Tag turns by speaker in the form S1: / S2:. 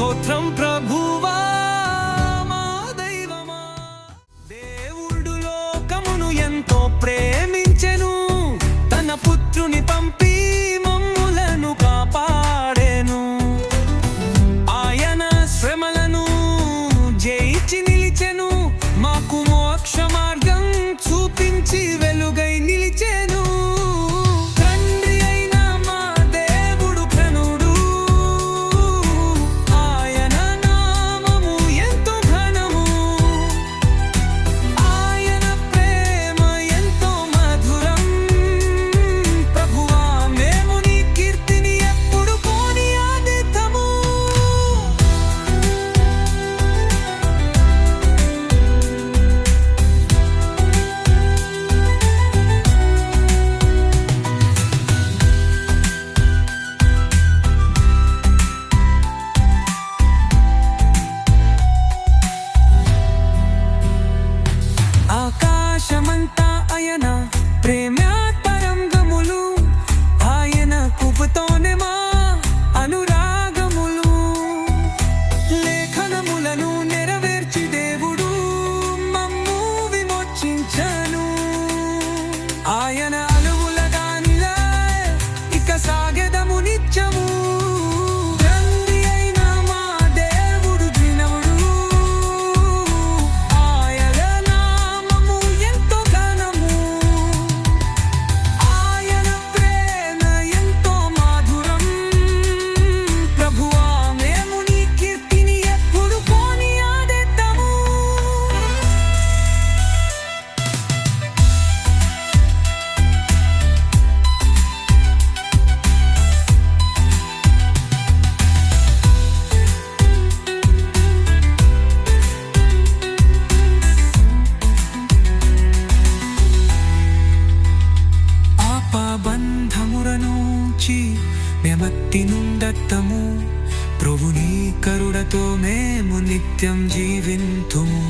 S1: స్తోత్రం ప్రభు దత్తము నుండత్తము ప్రభుని కరుడతో మేము నిత్యం జీవింతుము.